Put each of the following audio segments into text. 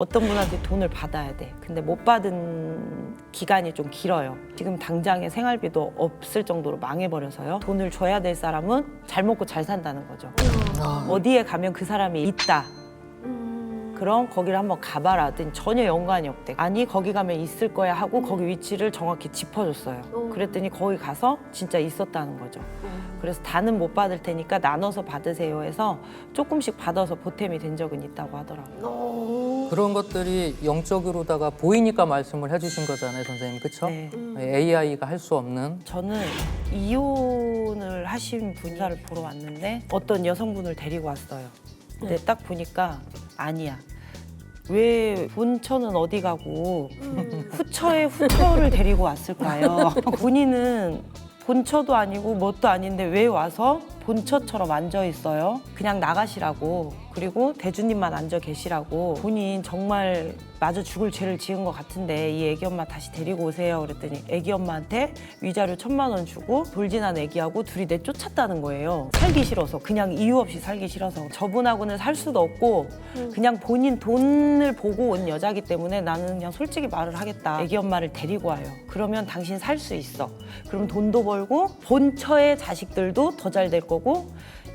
어떤 분한테 돈을 받아야 돼. 근데 못 받은 기간이 좀 길어요. 지금 당장에 생활비도 없을 정도로 망해버려서요. 돈을 줘야 될 사람은 잘 먹고 잘 산다는 거죠. 어디에 가면 그 사람이 있다. 그럼 거기를 한번 가봐라 했더니 전혀 연관이 없대. 아니 거기 가면 있을 거야 하고 거기 위치를 정확히 짚어줬어요. 오. 그랬더니 거기 가서 진짜 있었다는 거죠. 그래서 다는 못 받을 테니까 나눠서 받으세요 해서 조금씩 받아서 보탬이 된 적은 있다고 하더라고요. 오. 그런 것들이 영적으로다가 보이니까 말씀을 해주신 거잖아요, 선생님, 그렇죠? 네. AI가 할 수 없는 저는 이혼을 하신 분사를 보러 왔는데 어떤 여성분을 데리고 왔어요. 근데 딱 보니까 아니야. 왜 본처는 어디 가고 후처에 후처를 데리고 왔을까요? 본인은 본처도 아니고 뭣도 아닌데 왜 와서 본처처럼 앉아 있어요? 그냥 나가시라고. 그리고 대주님만 앉아 계시라고. 본인 정말 마저 죽을 죄를 지은 것 같은데 이 애기 엄마 다시 데리고 오세요. 그랬더니 애기 엄마한테 위자료 천만 원 주고 돌진한 애기하고 둘이 내쫓았다는 거예요. 살기 싫어서. 그냥 이유 없이 살기 싫어서. 저분하고는 살 수도 없고 그냥 본인 돈을 보고 온 여자기 때문에 나는 그냥 솔직히 말을 하겠다. 애기 엄마를 데리고 와요. 그러면 당신 살 수 있어. 그럼 돈도 벌고 본처의 자식들도 더 잘 될 거고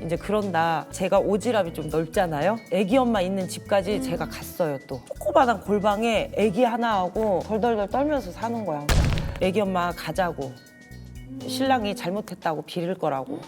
이제 그런다. 제가 오지랖이 좀 넓잖아요. 애기 엄마 있는 집까지 제가 갔어요 또. 조그마한 골방에 애기 하나하고 덜덜덜 떨면서 사는 거야. 애기 엄마 가자고. 신랑이 잘못했다고 빌을 거라고.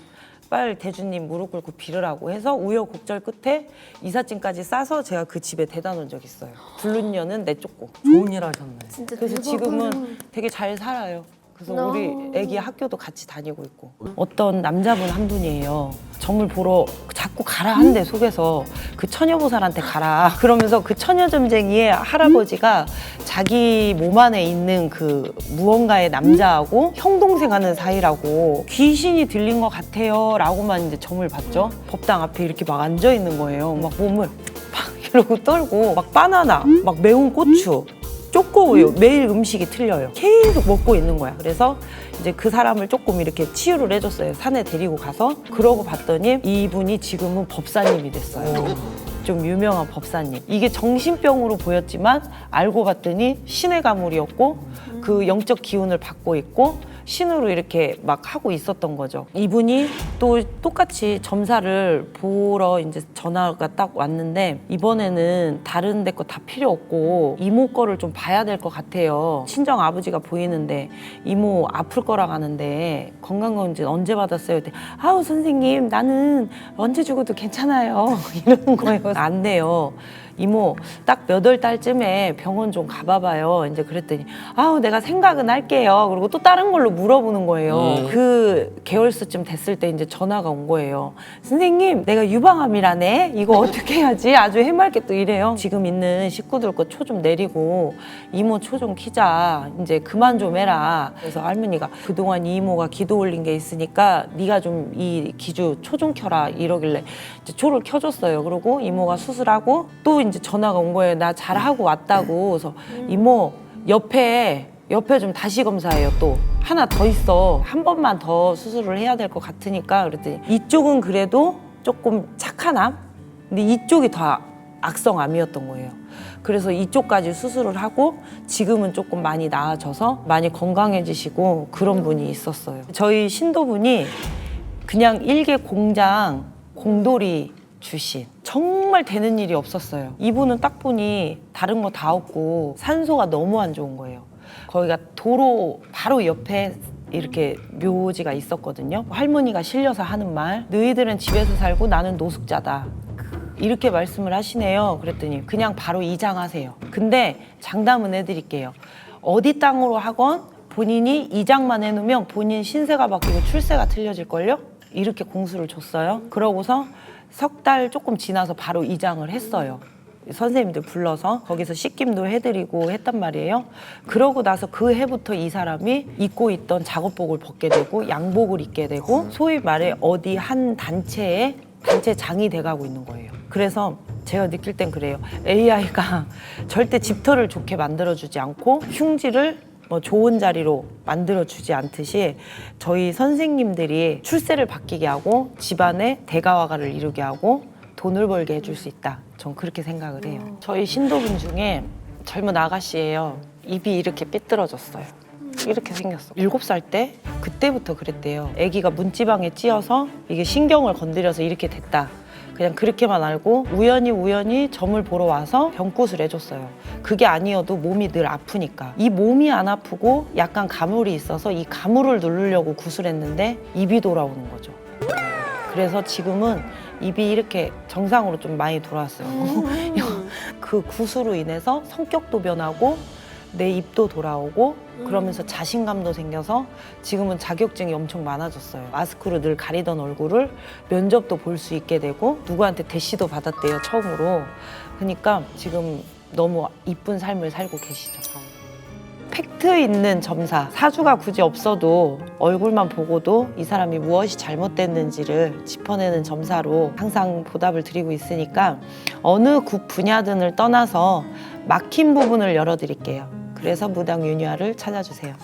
빨리 대주님 무릎 꿇고 빌으라고 해서 우여곡절 끝에 이삿짐까지 싸서 제가 그 집에 대다 놓은 적 있어요. 불륜녀는 내쫓고. 좋은 일 하셨네. 진짜 그래서. 지금은 되게 잘 살아요. 그래서 어. 우리 애기 학교도 같이 다니고 있고 어떤 남자분 한 분이에요. 점을 보러 자꾸 가라 한대 속에서 그 처녀보살한테 가라 그러면서 그 처녀점쟁이의 할아버지가 자기 몸 안에 있는 그 무언가의 남자하고 형 동생 하는 사이라고 귀신이 들린 것 같아요 라고만 이제 점을 봤죠 법당 앞에 이렇게 막 앉아 있는 거예요 막 몸을 막 이러고 떨고 막 바나나 막 매운 고추 쪼꼬우유. 매일 음식이 틀려요. 계속 먹고 있는 거야. 그래서 이제 그 사람을 조금 이렇게 치유를 해줬어요. 산에 데리고 가서. 그러고 봤더니 이분이 지금은 법사님이 됐어요. 좀 유명한 법사님. 이게 정신병으로 보였지만 알고 봤더니 신의 가물이었고 그 영적 기운을 받고 있고 신으로 이렇게 막 하고 있었던 거죠. 이분이 또 똑같이 점사를 보러 이제 전화가 딱 왔는데 이번에는 다른 데 거 다 필요 없고 이모 거를 좀 봐야 될 것 같아요. 친정 아버지가 보이는데 이모 아플 거라 가는데 건강검진 언제 받았어요? 그때 아우 선생님 나는 언제 죽어도 괜찮아요. 이러는 거예요. 안 돼요. 이모 딱 몇 월 달쯤에 병원 좀 가봐봐요. 이제 그랬더니 아우 내가 생각은 할게요. 그리고 또 다른 걸로 물어보는 거예요. 그 개월수쯤 됐을 때 이제 전화가 온 거예요. 선생님 내가 유방암이라네. 이거 어떻게 해야지? 아주 해맑게 또 이래요. 지금 있는 식구들 거 초 좀 내리고 이모 초 좀 키자. 이제 그만 좀 해라. 그래서 할머니가 그동안 이 이모가 기도 올린 게 있으니까 네가 좀 이 기주 초 좀 켜라 이러길래 이제 초를 켜줬어요. 그리고 이모가 수술하고 또 이제 전화가 온 거예요. 나 잘하고 왔다고. 그래서 이모 옆에 옆에 좀 다시 검사해요. 또 하나 더 있어. 한 번만 더 수술을 해야 될 것 같으니까 그랬더니 이쪽은 그래도 조금 착한 암. 근데 이쪽이 더 악성암이었던 거예요. 그래서 이쪽까지 수술을 하고 지금은 조금 많이 나아져서 많이 건강해지시고 그런 분이 있었어요. 저희 신도분이 그냥 일개 공장 공돌이 주신 정말 되는 일이 없었어요. 이분은 딱 보니 다른 거 다 없고 산소가 너무 안 좋은 거예요. 거기가 도로 바로 옆에 이렇게 묘지가 있었거든요. 할머니가 실려서 하는 말. 너희들은 집에서 살고 나는 노숙자다. 이렇게 말씀을 하시네요. 그랬더니 그냥 바로 이장하세요. 근데 장담은 해드릴게요. 어디 땅으로 하건 본인이 이장만 해놓으면 본인 신세가 바뀌고 출세가 틀려질걸요? 이렇게 공수를 줬어요. 그러고서 석 달 조금 지나서 바로 이장을 했어요. 선생님들 불러서 거기서 씻김도 해드리고 했단 말이에요. 그러고 나서 그 해부터 이 사람이 입고 있던 작업복을 벗게 되고 양복을 입게 되고 소위 말해 어디 한 단체에 단체장이 돼가고 있는 거예요. 그래서 제가 느낄 땐 그래요. AI가 절대 집터를 좋게 만들어주지 않고 흉지를 뭐 좋은 자리로 만들어주지 않듯이 저희 선생님들이 출세를 바뀌게 하고 집안에 대가화가를 이루게 하고 돈을 벌게 해줄 수 있다. 전 그렇게 생각을 해요. 저희 신도분 중에 젊은 아가씨예요. 입이 이렇게 삐뚤어졌어요. 이렇게 생겼어. 일곱 살 때 그때부터 그랬대요. 아기가 문지방에 찧어서 이게 신경을 건드려서 이렇게 됐다. 그냥 그렇게만 알고 우연히 우연히 점을 보러 와서 병굿을 해줬어요. 그게 아니어도 몸이 늘 아프니까 이 몸이 안 아프고 약간 가물이 있어서 이 가물을 누르려고 구슬했는데 입이 돌아오는 거죠. 그래서 지금은 입이 이렇게 정상으로 좀 많이 돌아왔어요. 그 구수로 인해서 성격도 변하고 내 입도 돌아오고 그러면서 자신감도 생겨서 지금은 자격증이 엄청 많아졌어요. 마스크로 늘 가리던 얼굴을 면접도 볼 수 있게 되고 누구한테 대시도 받았대요 처음으로. 그러니까 지금 너무 이쁜 삶을 살고 계시죠. 팩트 있는 점사 사주가 굳이 없어도 얼굴만 보고도 이 사람이 무엇이 잘못됐는지를 짚어내는 점사로 항상 보답을 드리고 있으니까 어느 국 분야든을 떠나서 막힌 부분을 열어드릴게요. 그래서 무당 윤유아를 찾아주세요.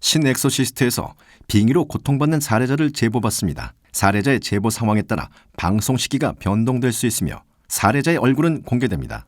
신엑소시스트에서 빙의로 고통받는 사례자를 제보받습니다. 사례자의 제보 상황에 따라 방송 시기가 변동될 수 있으며 사례자의 얼굴은 공개됩니다.